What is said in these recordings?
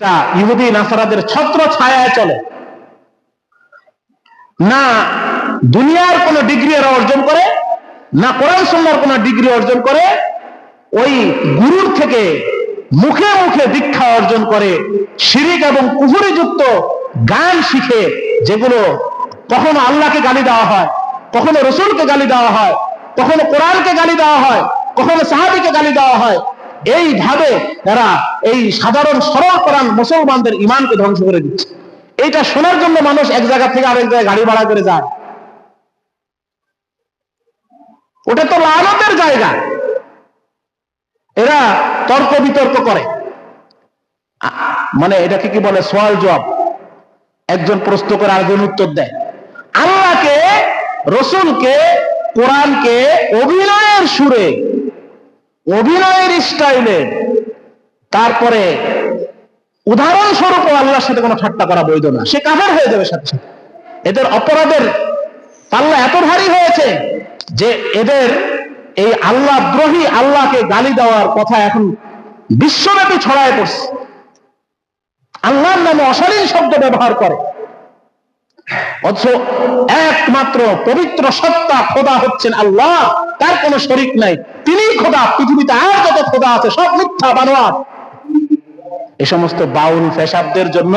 এটা ইহুদি নাসারাদের ছত্র ছায়ায় চলে। না দুনিয়ার কোনো ডিগ্রি এরা অর্জন করে, না কোরআন সন্ন্যার কোনো ডিগ্রি অর্জন করে, ওই গুরুর থেকে মুখে মুখে দীক্ষা অর্জন করে, শিরিক এবং কুহুরি যুক্ত গান শিখে, যেগুলো কখনো আল্লাহকে গালি দেওয়া হয়, কখনো রসুলকে গালি দেওয়া হয়, কখনো কোরআনকে গালি দেওয়া হয়, কখনো সাহাবিকে গালি দেওয়া হয় এইভাবে এরা এই সাধারণ সরল কোরআন মুসলমানদের ইমানকে ধ্বংস করে দিচ্ছে। এইটা শোনার জন্য মানুষ এক জায়গা থেকে আরেক জায়গায় গাড়ি ভাড়া করে যায়। ওটা তো লালতের জায়গা। এরা তর্ক বিতর্ক করে। মানে এটাকে কি বলে? সোয়াল জব একজন প্রশ্ন করে আরেকজন উত্তর দেয়। আল্লাহকে, রসুলকে, কোরআনকে অভিনয়ের সুরে অভিনয়ের স্টাইলে তারপরে উদাহরণস্বরূপ আল্লাহর সাথে কোনো ঠাট্টা করা বৈধ না। সে কাফের হয়ে যাবে সাথে সাথে। এদের অপরাধের পাল্লা এত ভারী হয়েছে যে এদের এই আল্লাহ দ্রোহী আল্লাহকে গালি দেওয়ার কথা এখন বিশ্বব্যাপী ছড়ায় পড়ছে। আল্লাহর নামে অশালীন শব্দ ব্যবহার করে। অথচ একমাত্র পবিত্র সত্তা খোদা হচ্ছেন আল্লাহ, তার কোনো শরিক নাই। তিনি খোদা, পৃথিবীতে আর যত খোদা আছে, সব মিথ্যা বানোয়ার। এ সমস্ত বাউল ফেসাবদের জন্য,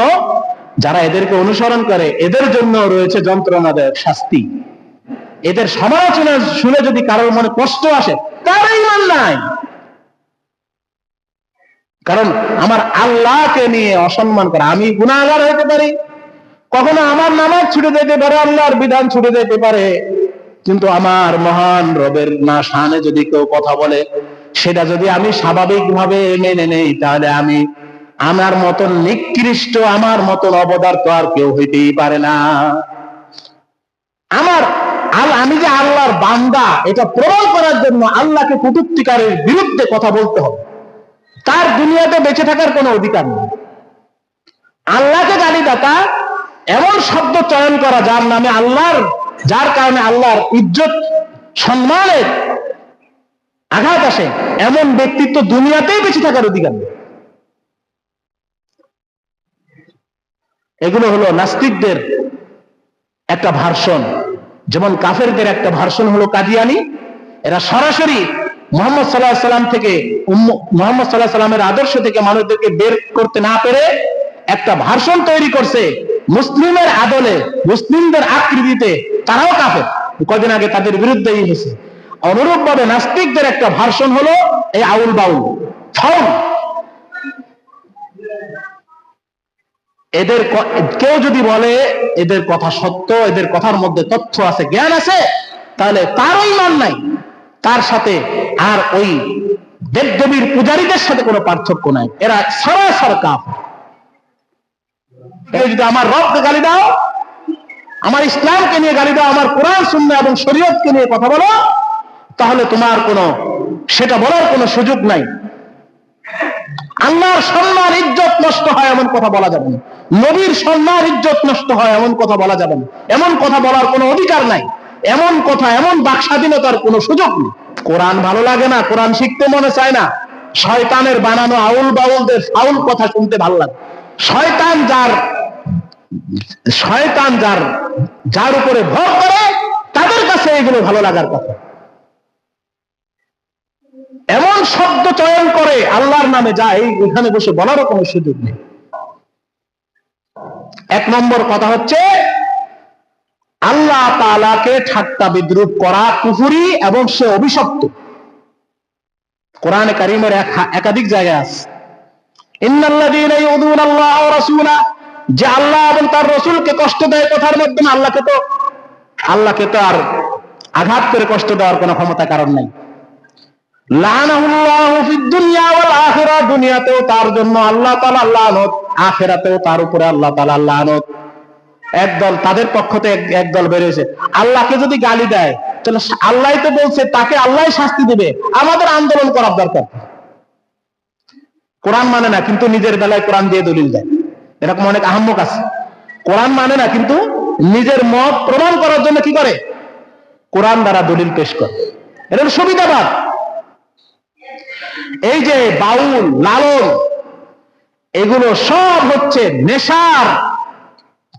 যারা এদেরকে অনুসরণ করে, এদের জন্য রয়েছে যন্ত্রণাদায়ক শাস্তি। এদের সমালোচনা শুনে যদি কারোর মনে কষ্ট আসে তার ইমান নাই। কারণ আমার আল্লাহকে নিয়ে অসম্মান করা, আমি গুণাগার হতে পারি কখনো আমার নামাজ ছুটে যেতে পারে, আল্লাহর বিধান ছুটে যেতে পারে। কিন্তু আমার মহান রবের না শানে যদি কেউ কথা বলে, সেটা যদি আমি স্বাভাবিকভাবে মেনে নেই, তাহলে আমি আমার মতন নিকৃষ্ট, আমার মতন অবদার্থ আর কেউ হইতেই পারে না। আমার আমি যে আল্লাহর বান্দা, এটা প্রমাণ করার জন্য আল্লাহকে কটুক্তিকারের বিরুদ্ধে কথা বলতে হবে। তার দুনিয়াতে বেঁচে থাকার কোনো অধিকার নেই। আল্লাহকে গালি দাতা এমন শব্দ চয়ন করা যার নামে আল্লাহর, যার কারণে আল্লাহর ইজ্জত সম্মানের আঘাত আসে, এমন ব্যক্তিত্ব দুনিয়াতেই বেঁচে থাকার অধিকার নেই। এগুলো হলো নাস্তিকদের একটা ভার্সন, যেমন কাফেরদের একটা ভার্সন হলো কাদিয়ানি। এরা সরাসরি মোহাম্মদ সাল্লাহ সাল্লাম থেকে মোহাম্মদ সাল্লাহ সাল্লামের আদর্শ থেকে মানুষদেরকে বের করতে না পেরে একটা ভার্সন তৈরি করছে। মুসলিমের আদলে, মুসলিমদের আকৃতিতে তারাও কাফের। কদিন আগে তাদের বিরুদ্ধেই হয়েছে। অনুরূপ ভাবে নাস্তিকদের একটা ভার্সন হলো এই আউল বাউল। এদের কেউ যদি বলে এদের কথা সত্য, এদের কথার মধ্যে তথ্য আছে, জ্ঞান আছে, তাহলে তারও ইমান নাই। তার সাথে আর ওই দেবদেবীর পূজারীদের সাথে কোনো পার্থক্য নাই। এরা সরাসর কাপ যদি আমার রবকে গালি দাও, আমার ইসলামকে নিয়ে গালি দাও, আমার কোরআন শূন্য এবং শরীয়তকে নিয়ে কথা বলো, তাহলে তোমার কোনো, সেটা বলার কোনো সুযোগ নাই। আল্লাহর সম্মান, ইজ্জত নষ্ট হয় এমন কথা বলা যাবে না। নবীর সম্মান, ইজ্জত নষ্ট হয় এমন কথা বলা যাবে না। এমন কথা বলার কোনো অধিকার নাই। এমন কথা, এমন বাক স্বাধীনতার কোনো সুযোগ নেই। কোরআন ভালো লাগে না, কোরআন শিখতে মনে চায় না। শয়তানের বানানো আউল বাউলদের ফাউল কথা শুনতে ভালো লাগে। শয়তান যার শয়তান যার যার উপরে ভর করে, তাদের কাছে এগুলো ভালো লাগার কথা। এমন শব্দ চয়ন করে আল্লাহর নামে যা এই এখানে বসে বলারও কোনো সুযোগ নেই। এক নম্বর কথা হচ্ছে, আল্লাহ তালাকে ঠাট্টা বিদ্রুপ করা কুফুরি এবং সে অভিশপ্ত। কোরআনে কারিমের এক- একাধিক জায়গায় আছে। ইন্নাল্লাযীনা ইউযুনা আল্লাহ ওয়া যে আল্লাহ এবং তার রসুলকে কষ্ট দেয় কথার মাধ্যমে আল্লাহকে তো আল্লাহকে তো আর আঘাত করে কষ্ট দেওয়ার কোনো ক্ষমতা কারণ নাই। আল্লাহ তার উপরে আল্লাহ লানত। একদল তাদের পক্ষ থেকে এক- একদল বেরিয়েছে। আল্লাহকে যদি গালি দেয়, তাহলে আল্লাহ তো বলছে, তাকে আল্লাহ শাস্তি দিবে। আমাদের আন্দোলন করার দরকার। কোরআন মানে না, কিন্তু নিজের বেলায় কোরআন দিয়ে দলিল দেয়। এরকম অনেক আহম্মক আছে। কোরআন মানে না, কিন্তু নিজের মত প্রমাণ করার জন্য কি করে? কোরআন দ্বারা দলিল পেশ করে। হলো সুবিধাবাদ। এই যে বাউল, লালন, এগুলো সব হচ্ছে নেশার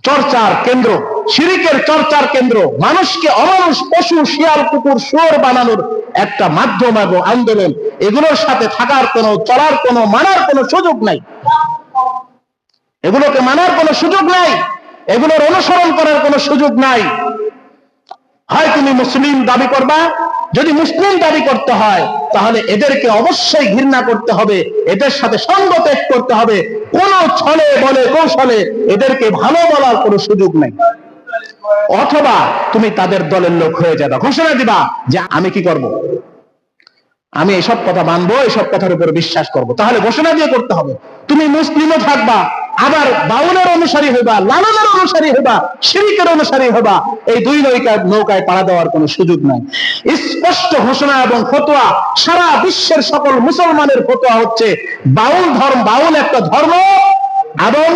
চর্চার কেন্দ্র, শিরিকের চর্চার কেন্দ্র। মানুষকে অমানুষ, পশু, শিয়াল, কুকুর, শুয়োর বানানোর একটা মাধ্যম এবং আন্দোলন। এগুলোর সাথে থাকার কোনো, চলার কোনো, মানার কোনো সুযোগ নাই। এগুলোকে মানার কোনো সুযোগ নাই। এগুলোর অনুসরণ করার কোনো সুযোগ নাই। হয় তুমি মুসলিম দাবি করবা, যদি মুসলিম দাবি করতে হয়, তাহলে এদেরকে অবশ্যই ঘৃণা করতে হবে, এদের সাথে সঙ্গ ত্যাগ করতে হবে। কোন ছলে বলে কৌশলে এদেরকে ভালো বলার কোনো সুযোগ নেই। অথবা তুমি তাদের দলের লোক হয়ে যাবে। ঘোষণা দিবা যে আমি কি করব? আমি এসব কথা মানবো, এসব কথার উপর বিশ্বাস করব। তাহলে ঘোষণা দিয়ে করতে হবে। তুমি মুসলিমও থাকবা আবার বাউলের অনুসারী হইবা লালনের অনুসারী হইবা, শিরিকের অনুসারী হইবা, এই দুই নৌকায় নৌকায় পাড়া দেওয়ার কোনো সুযোগ নাই। স্পষ্ট ঘোষণা এবং ফতোয়া, সারা বিশ্বের সকল মুসলমানের ফতোয়া হচ্ছে, বাউল ধর্ম, বাউল একটা ধর্ম এবং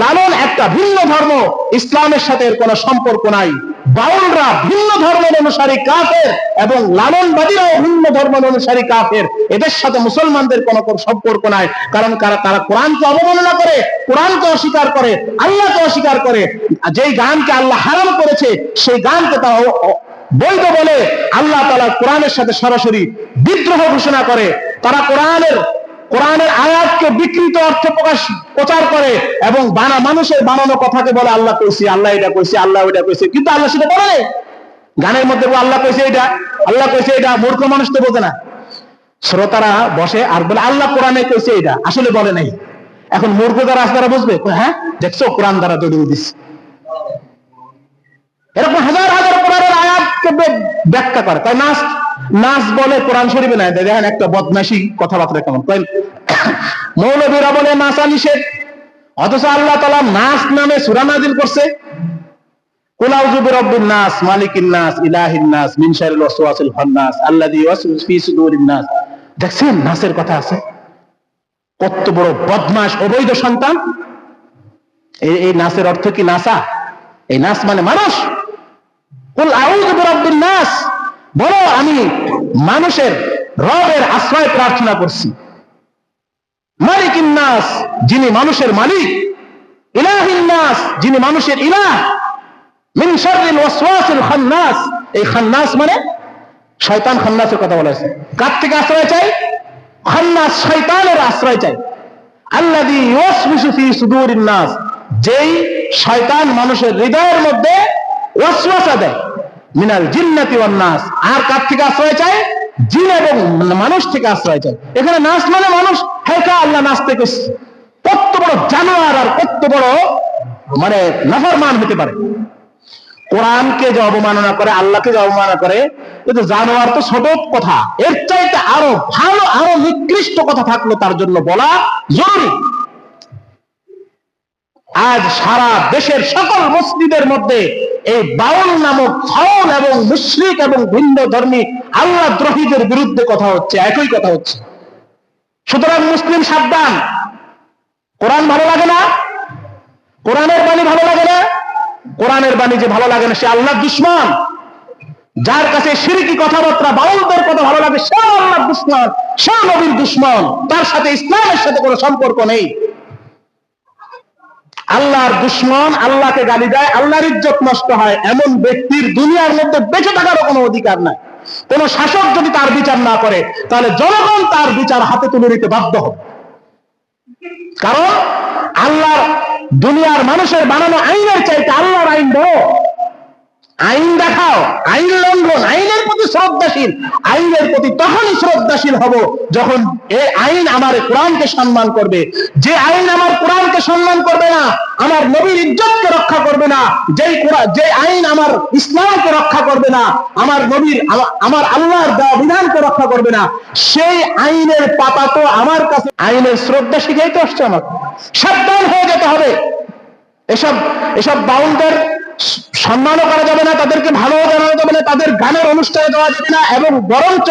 লালন একটা ভিন্ন ধর্ম, ইসলামের সাথে এর কোনো সম্পর্ক নাই। বাউলরা ভিন্ন ধর্মের অনুসারী কাফের এবং লালনবাদীরাও ভিন্ন ধর্মের অনুসারী কাফের। এদের সাথে মুসলমানদের কোনো সম্পর্ক নাই, কারণ তারা তারা কোরআনকে অবমাননা করে, কোরআনকে অস্বীকার করে, আল্লাহকে অস্বীকার করে। যেই গানকে আল্লাহ হারাম করেছে, সেই গানকে তারা বৈধ বলে আল্লাহ তালা কোরআনের সাথে সরাসরি বিদ্রোহ ঘোষণা করে। তারা কোরআনের কোরআনের আয়াতকে বিকৃত অর্থে প্রকাশ, প্রচার করে এবং বানা মানুষের বানানো কথাকে বলে, আল্লাহ কইছি, আল্লাহ এটা কইছি, আল্লাহ ওইটা কইছে। কিন্তু আল্লাহ সেটা বলে গানের মধ্যে আল্লাহ কইছে এটা, আল্লাহ কইছে এটা। মূর্খ মানুষ তো বোঝে না। শ্রোতারা বসে আর বলে, আল্লাহ কোরআনে কইছে এটা। আসলে বলে নাই। এখন মূর্খ যারা আছে তারা বুঝবে হ্যাঁ দেখছ, কোরআন দ্বারা দলিল দিচ্ছে এরকম হাজার হাজার কোরআনের আয়াতকে ব্যাখ্যা করে। তাই নাচ নাচ বলে কোরআন শরীফে নাই। দেখেন একটা বদমাশি কথাবার্তা কেমন। কয়েন মৌলবীরা বলে নাচা নিষেধ। অথচ আল্লাহ তালা নাচ নামে সুরা নাজিল করছে। বিরাব্বিন নাস, মালিকিন নাস, ইলাহিন নাস, মিন খান্নাস ফি সুদুরিন নাস। দেখছেন নাসের কথা আছে? কত বড় বদমাশ, অবৈধ সন্তান। এই এই নাসের অর্থ কি নাসা? এই নাস মানে মানুষ। নাস বলো, আমি মানুষের রবের আশ্রয় প্রার্থনা করছি। মালিকিন নাস যিনি মানুষের মালিক। ইলাহিন নাস যিনি মানুষের ইলাহ। মিন ওয়াসওয়াসিল খান্নাস। এই খান্নাস মানে শয়তান খান্নাসের কথা বলা কার থেকে আশ্রয় চাই? খান্নাস শয়তানের আশ্রয় চাই। আল্লাযী ইউওয়াসওয়িসু ফি সুদুরিন নাস। যেই শয়তান মানুষের হৃদয়ের মধ্যে ওয়াসওয়াসা দেয়। মিনাল জিন্নাতি ওয়ান নাস। আর কার থেকে আশ্রয় চায়? জিন এবং মানুষ থেকে আশ্রয় চায়। এখানে নাস মানে মানুষ। হ্যাঁ কা, আল্লাহ নাস থেকে কত বড় জানোয়ার আর কত বড় মানে নাফরমান হতে পারে। কোরআনকে যে অবমাননা করে, আল্লাহকে যে অবমাননা করে কিন্তু জানোয়ার তো ছোট কথা। এর চাইতে আরও ভালো, আরও নিকৃষ্ট কথা থাকল তার জন্য বলা জরুরি। আজ সারা দেশের সকল মসজিদের মধ্যে এই বাউল নামক ফাউল এবং মুশরিক এবং ভিন্ন ধর্মী আল্লাহ দ্রোহীদের বিরুদ্ধে কথা হচ্ছে, একই কথা হচ্ছে। সুতরাং মুসলিম সাবধান। কোরআন ভালো লাগে না? কোরআনের বাণী ভালো লাগে না? কোরআনের বাণী যে ভালো লাগে না, সে আল্লাহ দুশ্মন। যার কাছে সিরিকি কথাবার্তা, বাউলদের কথা ভালো লাগে, সে আল্লাহ দুশ্মন, সে নবীর দুশ্মন। তার সাথে ইসলামের সাথে কোনো সম্পর্ক নেই। আল্লাহর দুশ্মন আল্লাহকে গালি দেয়, আল্লাহর ইজ্জত নষ্ট হয়। এমন ব্যক্তির দুনিয়ার মধ্যে বেঁচে থাকারও কোনো অধিকার নাই। কোন শাসক যদি তার বিচার না করে, তাহলে জনগণ তার বিচার হাতে তুলে নিতে বাধ্য হবে। কারণ আল্লাহর দুনিয়ার মানুষের বানানো আইনের চাইতে আল্লাহর আইন বড়। আইন দেখাও, আইন লঙ্ঘন, আইনের প্রতি শ্রদ্ধাশীল। আইনের প্রতি তখনই শ্রদ্ধাশীল হব যখন এই আইন আমার কোরআনকে সম্মান করবে। যে আইন আমার কোরআনকে সম্মান করবে না, আমার নবীর ইজ্জতকে রক্ষা করবে না, যেই যে আইন আমার ইসলামকে রক্ষা করবে না, আমার নবীর আমার আল্লাহর দেওয়া বিধানকে রক্ষা করবে না, সেই আইনের পাতা তো আমার কাছে আইনের শ্রদ্ধা শিখাইতে আসছে আমার সাবধান হয়ে যেতে হবে। এসব এসব বাউলদের সম্মানও করা যাবে না, তাদেরকে ভালো জানানো যাবে না, তাদের গানের অনুষ্ঠানে দেওয়া যাবে না, এবং বরঞ্চ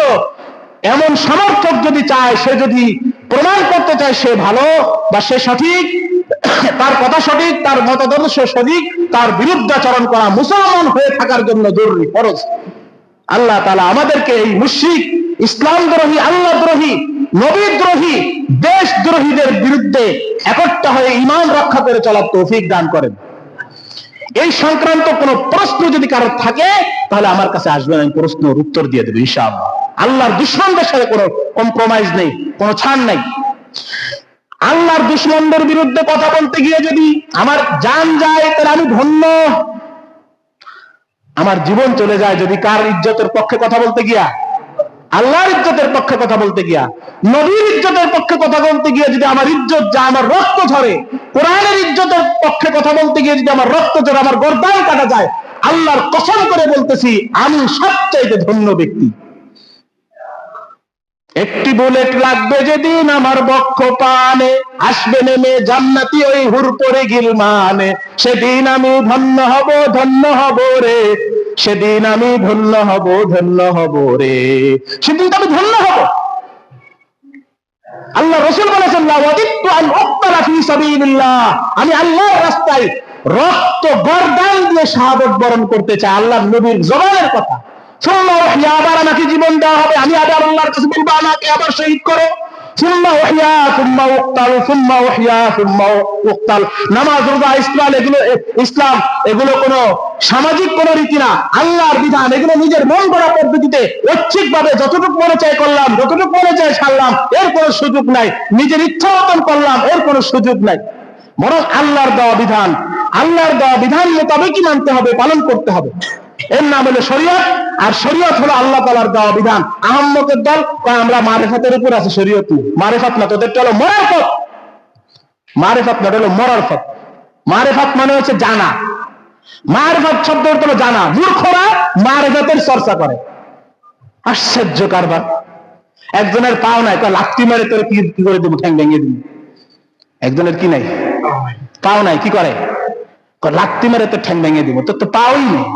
এমন সমর্থক যদি চায়, সে যদি প্রমাণ করতে চায় সে ভালো বা সে সঠিক, তার কথা সঠিক, তার মতাদর্শ সঠিক, তার বিরুদ্ধাচরণ করা মুসলমান হয়ে থাকার জন্য জরুরি ফরজ। আল্লাহ তালা আমাদেরকে এই মুশ্রিক ইসলাম দ্রোহী আল্লাহ দ্রোহী নবীদ্রোহী, দেশদ্রোহীদের বিরুদ্ধে একট্টা হয়ে ইমান রক্ষা করে চলার তৌফিক দান করেন। এই সংক্রান্ত কোন প্রশ্ন যদি কারও থাকে, তাহলে আমার কাছে আসবেন, আমি প্রশ্নের উত্তর দিয়ে দেবো, ইনশাআল্লাহ। আল্লাহর দুশ্মনদের সাথে কোনো কম্প্রোমাইজ নেই, কোনো ছাড় নেই। আল্লাহর দুশ্মনদের বিরুদ্ধে কথা বলতে গিয়ে যদি আমার জান যায়, তাহলে আমি ধন্য। আমার জীবন চলে যায় যদি কার ইজ্জতের পক্ষে কথা বলতে গিয়া। আল্লাহর ইজ্জতের পক্ষে কথা বলতে গিয়া, নবীর ইজ্জতের পক্ষে কথা বলতে গিয়ে যদি আমার ইজ্জত যা আমার রক্ত ঝরে, কোরআনের ইজ্জতের পক্ষে কথা বলতে গিয়ে যদি আমার রক্ত ঝরে, আমার গর্দান কাটা যায়, আল্লাহর কসম করে বলতেছি, আমি সবচাইতে ধন্য ব্যক্তি। একটি বুলেট লাগবে যেদিন আমার বক্ষ পানে, আসবে নেমে জান্নাতি ওই হুর পরে গিলমানে, সেদিন আমি ধন্য হব ধন্য হব রে। সেদিন আমি ধন্য হব ধন্য হব রে। সেদিন তো আমি ধন্য হব। আল্লাহ রসুল বলেছেন আমি আল্লাহর রাস্তায় রক্ত গর্দান দিয়ে শাহাদত বরণ করতে চাই আল্লাহ নবীর জবানের কথা। ওহিয়া আবার আমাকে জীবন দেওয়া হবে। আমি আবার আল্লাহর কাছে বলব, আমাকে আবার শহীদ করো। নামাজ ইসলাম এগুলো কোনো সামাজিক কোনো রীতি না। আল্লাহর বিধান, এগুলো নিজের মন গড়া পদ্ধতিতে ঐচ্ছিক ভাবে যতটুকু মনে চাই করলাম, যতটুকু মনে চাই ছাড়লাম এর কোনো সুযোগ নাই। নিজের ইচ্ছা মতন করলাম, এর কোনো সুযোগ নাই। বরং আল্লাহর দেওয়া বিধান, আল্লাহর দেওয়া বিধান মোতাবেকই মানতে হবে, পালন করতে হবে। এর নাম হলো শরীয়ত, আর শরীয়ত হলো আল্লাহ তালার দেওয়া বিধান। আহম্মকের দল আমরা মারেফাতের উপর আছে শরীয়ত মারেফাত না, তোদের হলো মরার পথ। মারেফাত না হলো মরার পথ। মারেফাত মানে হচ্ছে জানা। মারেফাত শব্দ হলো জানা। মূর্খরা মারেফাতের চর্চা করে। আশ্চর্য কারবার। একজনের পাও নাই লাত্তি মেরে তোর কি কি করে দেবো, ঠ্যাং ভেঙে দিবি। একজনের কি নাই? পাও নাই, কি করে? লাত্তি মেরে তোর ঠ্যাং ভেঙে দিব। তোর তো পাওই নেই।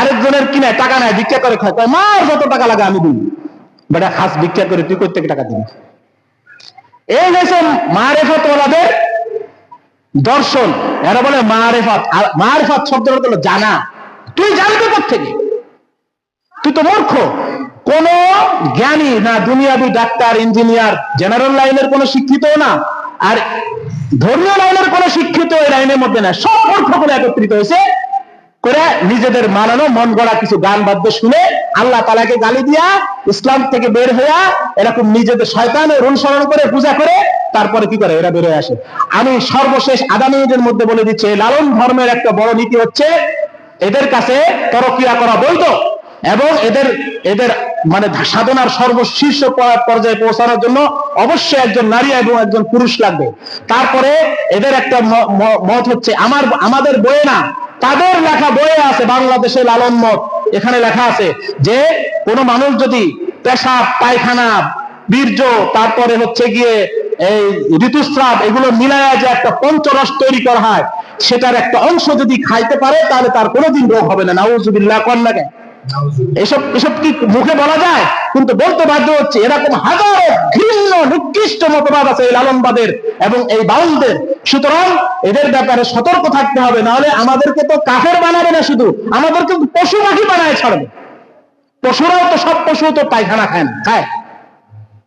আরেকজনের কি নাই টাকা নাই, ভিক্ষা করে খায়। মার যত টাকা লাগে আমি দিই। বেটা, খাস ভিক্ষা করে তুই করতে টাকা দিবি? এই হয়েছে মারেফত ওলাদের দর্শন, এরা বলে মারেফাত। আর মারেফাত শব্দ হলো জানা। তুই জানবি থেকে তুই তো মূর্খ। কোন জ্ঞানী না দুনিয়াবি ডাক্তার, ইঞ্জিনিয়ার, জেনারেল লাইনের কোন শিক্ষিত না, আর ধর্মীয় লাইনের কোন শিক্ষিত এই লাইনের মধ্যে না সব মূর্খ করে একত্রিত হয়েছে। করে নিজেদের মানানো, মন গড়া কিছু গান বাদ্য শুনে আল্লাহ তালাকে গালি দিয়া ইসলাম থেকে বের হইয়া এরকম নিজেদের শয়তানের অনুসরণ করে, পূজা করে, তারপরে কি করে? এরা বের হয়ে আসে। আমি সর্বশেষ আদানিদের মধ্যে বলে দিচ্ছি লালন ধর্মের একটা বড় নীতি হচ্ছে, এদের কাছে তরকিয়া করা বৈধ এবং এদের এদের মানে সাধনার সর্বশীর্ষ পর্যায়ে পৌঁছানোর জন্য অবশ্যই একজন নারী এবং একজন পুরুষ লাগবে। তারপরে এদের একটা মত হচ্ছে, আমার, আমাদের বইয়ে না তাদের লেখা বইয়ে আছে বাংলাদেশে লালন মত এখানে লেখা আছে যে, কোন মানুষ যদি পেশাব, পায়খানা, বীর্য, তারপরে হচ্ছে গিয়ে এই ঋতুস্রাব, এগুলো মিলায়া যে একটা পঞ্চরস তৈরি করা হয়, সেটার একটা অংশ যদি খাইতে পারে, তাহলে তার কোনোদিন রোগ হবে না। নাউজুবিল্লাহ কন্যাকে এসব এসব কি মুখে বলা যায়? কিন্তু বলতে বাধ্য হচ্ছে, এরকম হাজারো ঘৃণ্য নিকৃষ্ট মতবাদ আছে এই লালনবাদের এবং এই বাউলদের। সুতরাং এদের ব্যাপারে সতর্ক থাকতে হবে, নাহলে আমাদেরকে তো কাফের বানাবে না শুধু, আমাদেরকে তো পশু পাখি বানায় ছাড়বে। পশুরাও তো সব পশু তো পায়খানা খায় না, খায়।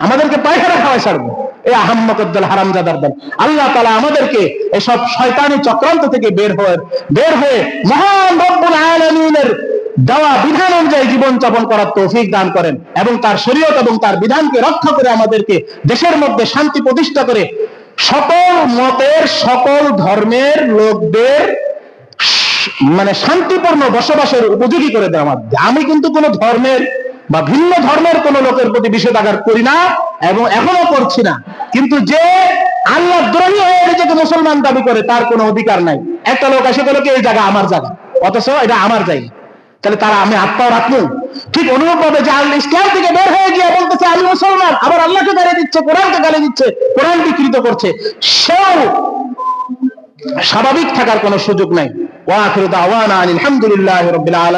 আমাদেরকে পায়খানা খাওয়াই ছাড়বে। এই আহম্মকদ্দল হারামজাদার দল। আল্লাহ তালা আমাদেরকে এসব শয়তানি চক্রান্ত থেকে বের হয়ে বের হয়ে মহান রব্বুল আলামিনের দেওয়া বিধান অনুযায়ী জীবন যাপন করার তৌফিক দান করেন এবং তার শরীয়ত এবং তার বিধানকে রক্ষা করে আমাদেরকে দেশের মধ্যে শান্তি প্রতিষ্ঠা করে সকল মতের, সকল ধর্মের লোকদের মানে শান্তিপূর্ণ বসবাসের উপযোগী করে দেওয়া আমার আমি কিন্তু কোনো ধর্মের বা ভিন্ন ধর্মের কোন লোকের প্রতি বিষেধাঘাত করি না এবং এখনও করছি না। কিন্তু যে আল্লাহ দ্রোহী হয়ে নিজেকে মুসলমান দাবি করে, তার কোনো অধিকার নাই। একটা লোক এসে বলে কি, এই জায়গা আমার জায়গা। অথচ এটা আমার জায়গা। তাহলে তারা আমি আত্মাও রাখব। ঠিক অনুরূপ ভাবে যে আল্লাহ ইসলাম থেকে বের হয়ে গিয়ে বলতেছে আমি মুসলমান, আবার আল্লাহকে গালি দিচ্ছে, কোরআনকে গালি দিচ্ছে কোরআন বিকৃত করছে। সেও স্বাভাবিক থাকার কোনো সুযোগ নাই। ওয়া আখিরু দাওয়ানা আলহামদুলিল্লাহ রাব্বিল আলামিন।